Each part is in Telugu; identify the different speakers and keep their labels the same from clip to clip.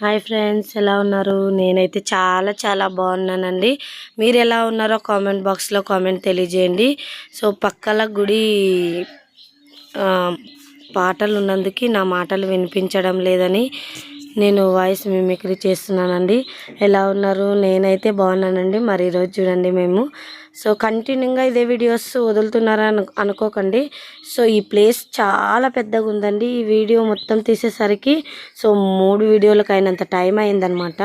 Speaker 1: హాయ్ ఫ్రెండ్స్ ఎలా ఉన్నారు? నేనైతే చాలా చాలా బాగున్నానండి. మీరు ఎలా ఉన్నారో కామెంట్ బాక్స్లో కామెంట్ తెలియజేయండి. సో పక్కల గుడి పాటలు ఉన్నందుకు నా మాటలు వినిపించడం లేదని నేను వాయిస్ మిమిక్రీ చేస్తున్నానండి. ఎలా ఉన్నారు? నేనైతే బాగున్నానండి. మరి ఈరోజు చూడండి మేము. సో కంటిన్యూగా ఇదే వీడియోస్ వదులుతున్నారని అనుకోకండి. సో ఈ ప్లేస్ చాలా పెద్దగా ఉందండి. ఈ వీడియో మొత్తం తీసేసరికి సో మూడు వీడియోలకు అయినంత టైం అయిందనమాట.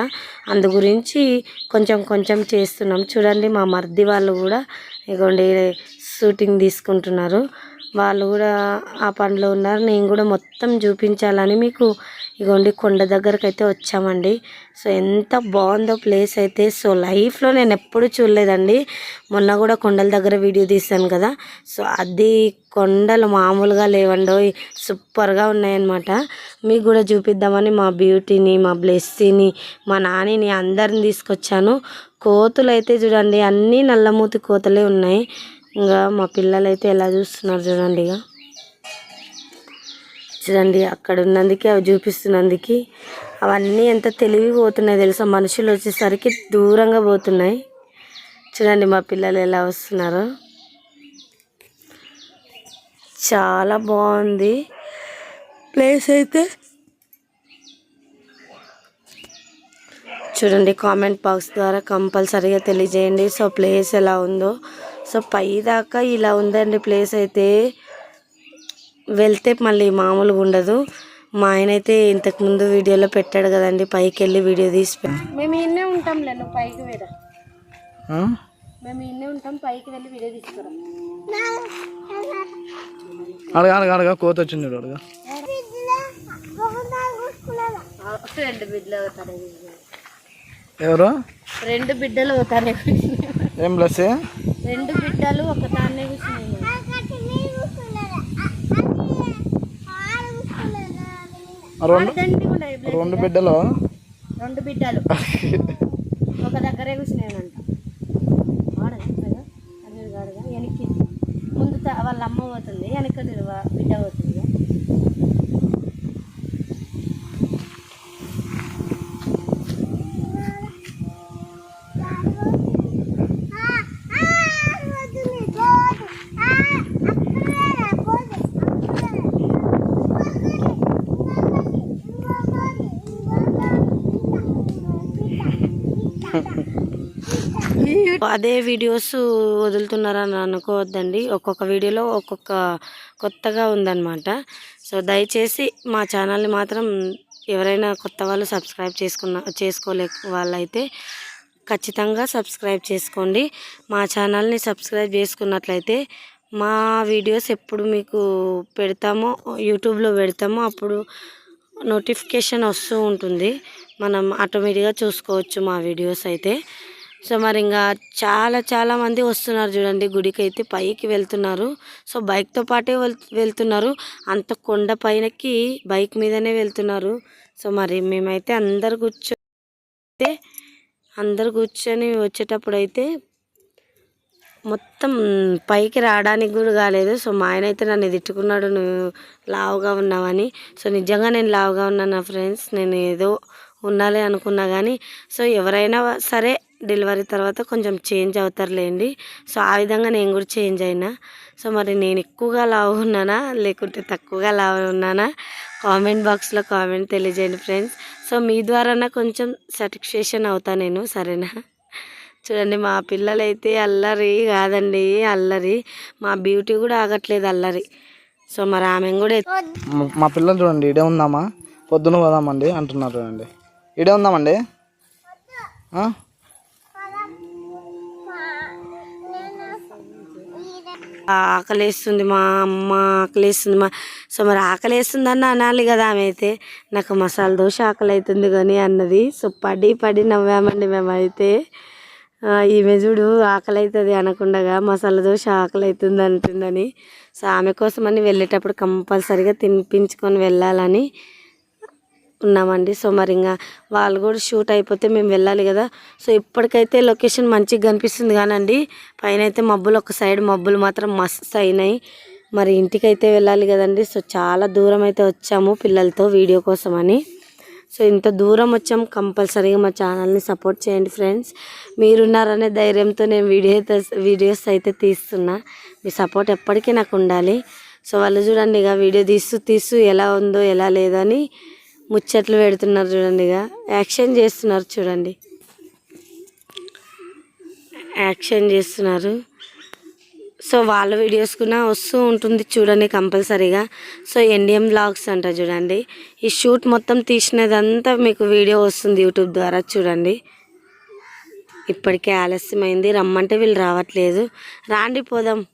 Speaker 1: అందు గురించి కొంచెం కొంచెం చేస్తున్నాం. చూడండి మా మర్ది వాళ్ళు కూడా ఇగోండి షూటింగ్ తీసుకుంటున్నారు. వాళ్ళు కూడా ఆ పనిలో ఉన్నారు. నేను కూడా మొత్తం చూపించాలని మీకు ఇగోండి కొండ దగ్గరకు అయితే వచ్చామండి. సో ఎంత బాగుందో ప్లేస్ అయితే. సో లైఫ్లో నేను ఎప్పుడు చూడలేదండి. మొన్న కూడా కొండల దగ్గర వీడియో తీశాను కదా. సో అది కొండలు మామూలుగా లేవండో. సూపర్గా ఉన్నాయన్నమాట. మీకు కూడా చూపిద్దామని మా బ్యూటీని మా బ్లెస్సీని మా నానిని అందరిని తీసుకొచ్చాను. కోతులు అయితే చూడండి అన్నీ నల్లమూతి కోతలే ఉన్నాయి. ఇంకా మా పిల్లలు అయితే ఎలా చూస్తున్నారు చూడండి ఇక. చూడండి అక్కడ ఉన్నందుకే అవి చూపిస్తున్నందుకు. అవన్నీ ఎంత తెలివి పోతున్నాయి తెలుసా? మనుషులు వచ్చేసరికి దూరంగా పోతున్నాయి. చూడండి మా పిల్లలు ఎలా వస్తున్నారో. చాలా బాగుంది. ప్లేస్ అయితే. చూడండి కామెంట్ బాక్స్ ద్వారా కంపల్సరీగా తెలియజేయండి. సో ప్లేస్ ఎలా ఉందో. సో పై దాకా ఇలా ఉందండి ప్లేస్ అయితే. వెళ్తే మళ్ళీ మామూలుగా ఉండదు. మా ఆయన అయితే ఇంతకు ముందు వీడియోలో పెట్టాడు కదండి పైకి వెళ్ళి వీడియో తీసి మేము ఇన్నే ఉంటాంలే నువ్వు పైకి వేరా. మేము ఇన్నే ఉంటాం పైకి వెళ్ళి వీడియో తీసుకురా.
Speaker 2: అడగా అడగా అడగా కోత వచ్చింది అడగా.
Speaker 1: రెండు బిడ్డలు అవుతారు
Speaker 2: ఎవరు?
Speaker 1: రెండు బిడ్డలు అవుతారు
Speaker 2: ఏం ప్లస్
Speaker 1: రెండు బిడ్డలు ఒక దాన్నే కూర్చున్నాయి.
Speaker 2: రెండు? బిడ్డలు?
Speaker 1: రెండు బిడ్డలు. ఒక దగ్గరే కూర్చున్నాయనంట వెనక్కి. ముందు వాళ్ళ అమ్మ పోతుంది వెనక బిడ్డ పోతుంది. అదే వీడియోస్ వదులుతున్నారని అనుకోవద్దండి. ఒక్కొక్క వీడియోలో ఒక్కొక్క కొత్తగా ఉందన్నమాట. సో దయచేసి మా ఛానల్ని మాత్రం ఎవరైనా కొత్త వాళ్ళు సబ్స్క్రైబ్ చేసుకున్న చేసుకోలే వాళ్ళైతే ఖచ్చితంగా సబ్స్క్రైబ్ చేసుకోండి. మా ఛానల్ని సబ్స్క్రైబ్ చేసుకున్నట్లయితే మా వీడియోస్ ఎప్పుడు మీకు పెడతామో యూట్యూబ్లో పెడతామో అప్పుడు నోటిఫికేషన్ వస్తూ ఉంటుంది. మనం ఆటోమేటిక్గా చూసుకోవచ్చు మా వీడియోస్ అయితే. సో మరి ఇంకా చాలా చాలా మంది వస్తున్నారు చూడండి. గుడికి అయితే పైకి వెళ్తున్నారు. సో బైక్తో పాటే వెళ్తున్నారు. అంత కొండ పైనకి బైక్ మీదనే వెళ్తున్నారు. సో మరి మేమైతే అందరు కూర్చొని అందరు కూర్చొని వచ్చేటప్పుడు అయితే మొత్తం పైకి రావడానికి కూడా కాలేదు. సో మా ఆయన అయితే నన్ను తిట్టుకున్నాడు. నువ్వు లావుగా ఉన్నావని. సో నిజంగా నేను లావుగా ఉన్నాను నా ఫ్రెండ్స్. నేను ఏదో ఉండాలి అనుకున్నా కానీ సో ఎవరైనా సరే డెలివరీ తర్వాత కొంచెం చేంజ్ అవుతారులేండి. సో ఆ విధంగా నేను కూడా చేంజ్ అయినా. సో మరి నేను ఎక్కువగా లావు ఉన్నానా? లేకుంటే తక్కువగా లావు ఉన్నానా? కామెంట్ బాక్స్లో కామెంట్ తెలియజేయండి ఫ్రెండ్స్. సో మీ ద్వారా కొంచెం సాటిస్ఫాక్షన్ అవుతా నేను సరేనా? చూడండి మా పిల్లలైతే అల్లరి కాదండి అల్లరి. మా బ్యూటీ కూడా ఆగట్లేదు అల్లరి. సో మరి ఆమె కూడా
Speaker 2: మా- పిల్లలు చూడండి ఇడే ఉందామా? పొద్దున పోదామండి అంటున్నారు చూడండి. ఇడే ఉందామండి?
Speaker 1: ఆకలేస్తుంది మా అమ్మ ఆకలేస్తుంది మా. సో మరి ఆకలేస్తుందని అనాలి కదా ఆమె అయితే. నాకు మసాలా దోశ ఆకలి అవుతుంది కానీ అన్నది. సో పడి పడి నవ్వామండి మేమైతే. ఈమె చూడు ఆకలి అవుతుంది అనకుండగా మసాలా దోశ ఆకలి అవుతుంది అంటుందని. సో ఆమె కోసమని వెళ్ళేటప్పుడు కంపల్సరీగా తినిపించుకొని వెళ్ళాలని ఉన్నామండి. సో మరి ఇంకా వాళ్ళు కూడా షూట్ అయిపోతే మేము వెళ్ళాలి కదా. సో ఇప్పటికైతే లొకేషన్ మంచిగా కనిపిస్తుంది కానండి. పైన అయితే మబ్బులు ఒక సైడ్ మబ్బులు మాత్రం మస్తు అయినాయి. మరి ఇంటికైతే వెళ్ళాలి కదండి. సో చాలా దూరం అయితే వచ్చాము పిల్లలతో వీడియో కోసం అని. సో ఇంత దూరం వచ్చాం. కంపల్సరీగా మా ఛానల్ని సపోర్ట్ చేయండి ఫ్రెండ్స్. మీరున్నారనే ధైర్యంతో నేను వీడియో వీడియోస్ అయితే తీస్తున్నా. మీ సపోర్ట్ ఎప్పటికీ నాకు ఉండాలి. సో వాళ్ళు చూడండి ఇక వీడియో తీస్తూ తీస్తూ ఎలా ఉందో ఎలా లేదని ముచ్చట్లు పెడుతున్నారు చూడండి ఇక. యాక్షన్ చేస్తున్నారు చూడండి. యాక్షన్ చేస్తున్నారు. సో వాళ్ళ వీడియోస్ కూడా వస్తూ ఉంటుంది చూడండి కంపల్సరీగా. సో ఎన్డిఎం బ్లాగ్స్ అంట చూడండి. ఈ షూట్ మొత్తం తీసినదంతా మీకు వీడియో వస్తుంది యూట్యూబ్ ద్వారా చూడండి. ఇప్పటికే ఆలస్యమైంది. రమ్మంటే వీళ్ళు రావట్లేదు. రాండి పోదాం.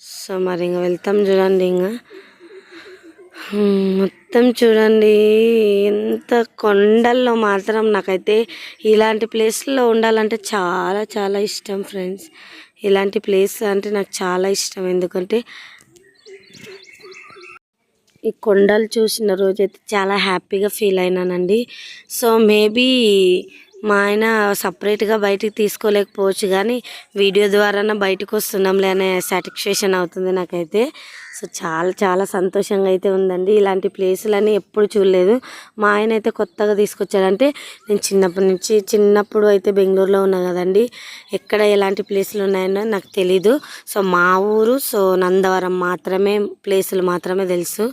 Speaker 1: సో మరి ఇంకా వెళ్తాం చూడండి ఇంకా. మొత్తం చూడండి ఎంత కొండల్లో మాత్రం నాకైతే ఇలాంటి ప్లేస్లో ఉండాలంటే చాలా చాలా ఇష్టం ఫ్రెండ్స్. ఇలాంటి ప్లేస్ అంటే నాకు చాలా ఇష్టం. ఎందుకంటే ఈ కొండలు చూసిన రోజైతే చాలా హ్యాపీగా ఫీల్ అయినానండి. సో మేబీ మా ఆయన సపరేట్గా బయటికి తీసుకోలేకపోవచ్చు కానీ వీడియో ద్వారా బయటకు వస్తున్నాంలే అనే సాటిస్ఫాక్షన్ అవుతుంది నాకైతే. సో చాలా చాలా సంతోషంగా అయితే ఉందండి. ఇలాంటి ప్లేసులని ఎప్పుడు చూడలేదు. మా ఆయన అయితే కొత్తగా తీసుకొచ్చాడంటే నేను చిన్నప్పటి నుంచి చిన్నప్పుడు అయితే బెంగళూరులో ఉన్నా కదండి. ఎక్కడ ఎలాంటి ప్లేసులు ఉన్నాయో నాకు తెలీదు. సో మా ఊరు సో నందవరం మాత్రమే ప్లేసులు మాత్రమే తెలుసు.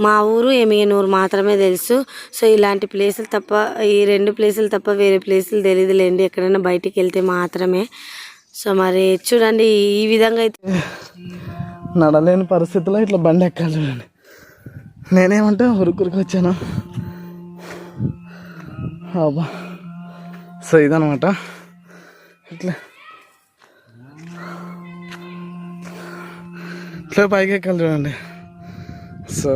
Speaker 1: మా ఊరు ఎమియనూరు మాత్రమే తెలుసు. సో ఇలాంటి ప్లేసులు తప్ప ఈ రెండు ప్లేసులు తప్ప వేరే ప్లేసులు తెలియదులేండి ఎక్కడైనా బయటికి వెళ్తే మాత్రమే. సో మరి చూడండి ఈ విధంగా అయితే
Speaker 2: నడలేని పరిస్థితిలో ఇట్లా బండి ఎక్కాలి చూడండి. నేనేమంటే ఉరుకురికి వచ్చాను. అబ్బా. సో ఇదనమాట ఇట్లా. ఇట్లా పైకి ఎక్కాలి చూడండి. సో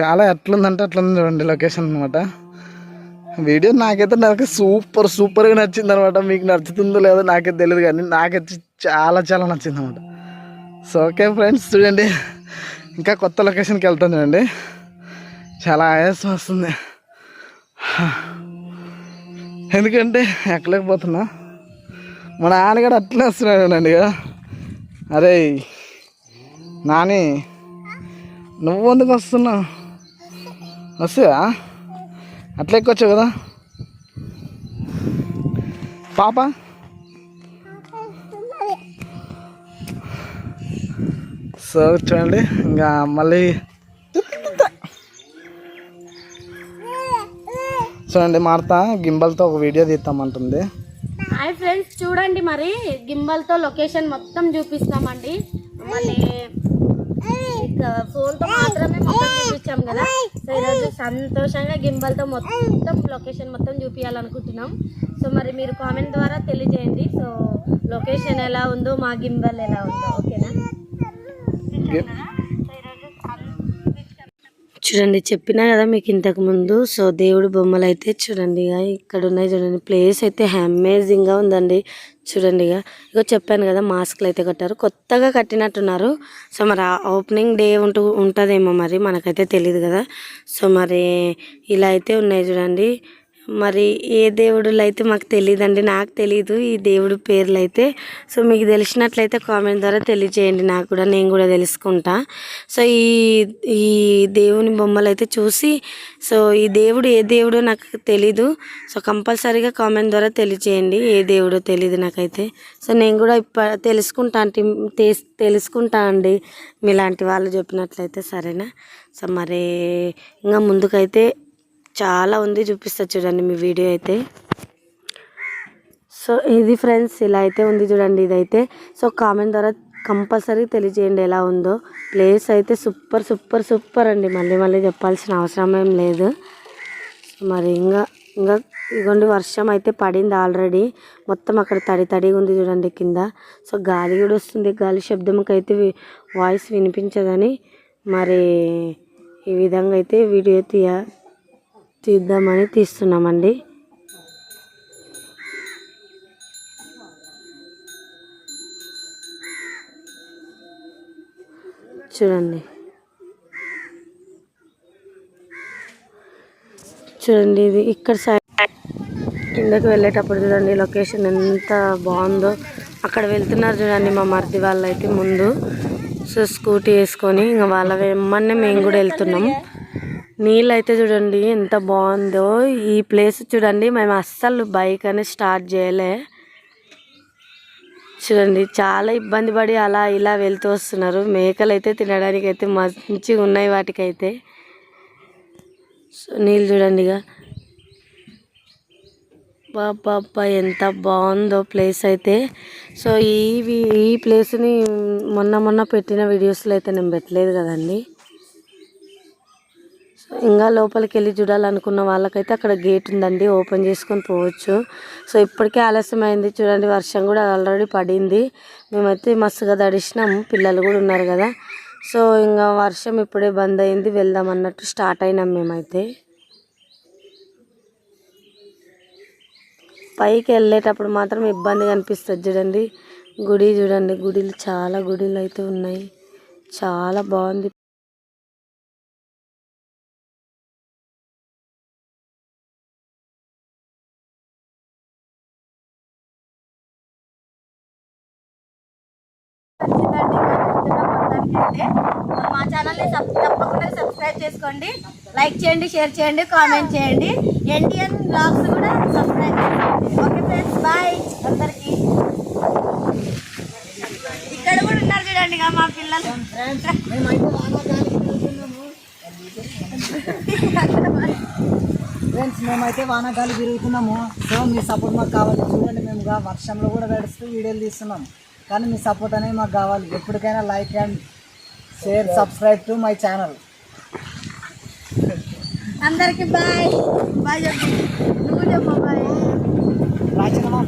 Speaker 2: చాలా ఎట్లుందంటే అట్లుంది చూడండి లొకేషన్ అనమాట వీడియో నాకైతే నాకు సూపర్ సూపర్గా నచ్చింది అనమాట మీకు నచ్చుతుందో లేదో నాకైతే తెలియదు కానీ నాకైతే చాలా చాలా నచ్చింది అనమాట సో ఓకే ఫ్రెండ్స్ చూడండి. ఇంకా కొత్త లొకేషన్కి వెళ్తాను చూడండి. చాలా ఆయాసం వస్తుంది. ఎందుకంటే ఎక్కలేకపోతున్నా. మా నాన్నగారు అట్లే వస్తున్నాడు అండి ఇక అరే నాని నువ్వు ఎందుకు వస్తున్నావు వస్తుందా అట్లా ఎక్కొచ్చు కదా. పాప? సో చూడండి ఇంకా మళ్ళీ చూడండి మార్త గింబల్తో ఒక వీడియో తీస్తామంటుంది
Speaker 1: హాయ్ ఫ్రెండ్స్ చూడండి మరి గింబల్తో లొకేషన్ మొత్తం చూపిస్తామండి. మళ్ళీ ఫోన్తో మాత్రమే మొత్తం చూపించాం కదా. సో ఈరోజు సంతోషంగా గింబల్తో మొత్తం లొకేషన్ మొత్తం చూపించాలనుకుంటున్నాం సో మరి మీరు కామెంట్ ద్వారా తెలియజేయండి. సో లొకేషన్ ఎలా ఉందో మా గింబల్ ఎలా ఉందో ఓకేనా? చూడండి చెప్పినా కదా మీకు ఇంతకు ముందు. సో దేవుడు బొమ్మలు అయితే చూడండి ఇక ఇక్కడ ఉన్నాయి చూడండి. ప్లేస్ అయితే అమేజింగ్గా ఉందండి. చూడండి ఇక ఇగో చెప్పాను కదా మాస్క్లు అయితే కట్టారు. కొత్తగా కట్టినట్టున్నారు. సో మరి ఓపెనింగ్ డే ఉంటూ ఉంటుందేమో మరి మనకైతే తెలియదు కదా. సో మరి ఇలా అయితే ఉన్నాయి చూడండి. మరి ఏ దేవుడులు అయితే మాకు తెలియదండి నాకు తెలియదు ఈ దేవుడు పేర్లు అయితే సో మీకు తెలిసినట్లయితే కామెంట్ ద్వారా తెలియజేయండి నాకు కూడా నేను కూడా తెలుసుకుంటా. సో ఈ ఈ దేవుని బొమ్మలు అయితే చూసి సో ఈ దేవుడు ఏ దేవుడో నాకు తెలీదు. సో కంపల్సరీగా కామెంట్ ద్వారా తెలియజేయండి ఏ దేవుడో తెలీదు నాకైతే. సో నేను కూడా ఇప్ప తెలుసుకుంటా అంటే తెలుసుకుంటా అండి మీలాంటి వాళ్ళు చెప్పినట్లయితే సరేనా? సో మరి ఇంకా ముందుకైతే చాలా ఉంది చూపిస్తా చూడండి మీ వీడియో అయితే. సో ఇది ఫ్రెండ్స్ ఇలా అయితే ఉంది చూడండి ఇదైతే. సో కామెంట్ ద్వారా కంపల్సరీ తెలియజేయండి ఎలా ఉందో. ప్లేస్ అయితే సూపర్ సూపర్ సూపర్ అండి. మళ్ళీ మళ్ళీ చెప్పాల్సిన అవసరం ఏం లేదు. మరి ఇంకా ఇంకా ఇగోండి వర్షం అయితే పడింది ఆల్రెడీ. మొత్తం అక్కడ తడి తడిగా ఉంది చూడండి కింద. సో గాలి కూడా వస్తుంది. గాలి శబ్దంకి అయితే వాయిస్ వినిపించదని మరి ఈ విధంగా అయితే వీడియో తీయ తీద్దామని తీస్తున్నామండి. చూడండి. చూడండి ఇది ఇక్కడ సైడ్ కిందకి వెళ్ళేటప్పుడు చూడండి లొకేషన్ ఎంత బాగుందో. అక్కడ వెళ్తున్నారు చూడండి మా మరిది వాళ్ళు అయితే ముందు. సో స్కూటీ వేసుకొని ఇంకా వాళ్ళ వెమ్మన్నే మేము కూడా వెళ్తున్నాం. నీళ్ళు అయితే చూడండి ఎంత బాగుందో. ఈ ప్లేస్ చూడండి మేము అస్సలు బైక్ అనేది స్టార్ట్ చేయలే. చూడండి చాలా ఇబ్బంది పడి అలా ఇలా వెళ్తూ వస్తున్నారు. మేకలు అయితే తినడానికి అయితే మంచిగా ఉన్నాయి వాటికైతే. సో నీళ్ళు చూడండి ఇక. బాబా ఎంత బాగుందో ప్లేస్ అయితే. సో ఈ ఈ ప్లేస్ని మొన్న మొన్న పెట్టిన వీడియోస్లో అయితే నేను పెట్టలేదు కదండి. ఇంకా లోపలికి వెళ్ళి చూడాలనుకున్న వాళ్ళకైతే అక్కడ గేట్ ఉందండి ఓపెన్ చేసుకొని పోవచ్చు. సో ఇప్పటికే ఆలస్యం అయింది చూడండి వర్షం కూడా ఆల్రెడీ పడింది. మేమైతే మస్తుగా తడిసినాము పిల్లలు కూడా ఉన్నారు కదా. సో ఇంకా వర్షం ఇప్పుడే బంద్ అయింది వెళ్దాం అన్నట్టు స్టార్ట్ అయినాం మేమైతే. పైకి వెళ్ళేటప్పుడు మాత్రం ఇబ్బందిగా అనిపిస్తుంది చూడండి. గుడి చూడండి గుడిలు చాలా గుడిలు అయితే ఉన్నాయి. చాలా బాగుంది.
Speaker 3: మా ఛానల్ని తప్పకుండా సబ్స్క్రైబ్ చేసుకోండి. లైక్ చేయండి షేర్ చేయండి కామెంట్ చేయండి. ఎన్టీఎన్ బ్లాగ్స్ కూడా సబ్స్క్రైబ్ చేసుకోండి. Okay friends bye. అందరికీ. ఇక్కడ కూడా ఉన్నారు చూడండి ఇక మా పిల్లలు.
Speaker 4: ఫ్రెండ్స్ మేమైతే వానాకాలు తిరుగుతున్నాము. సో మీ సపోర్ట్ మాకు కావాలి. చూడండి మేము వర్షంలో కూడా నడుస్తూ వీడియోలు తీస్తున్నాం. కానీ మీ సపోర్ట్ అనేది మాకు కావాలి. ఎప్పటికైనా like and share subscribe to my channel
Speaker 3: అందరికి బాయ్. బాయ్ చెప్పు. నువ్వు చెప్పు బాయ్.
Speaker 4: రాజకమా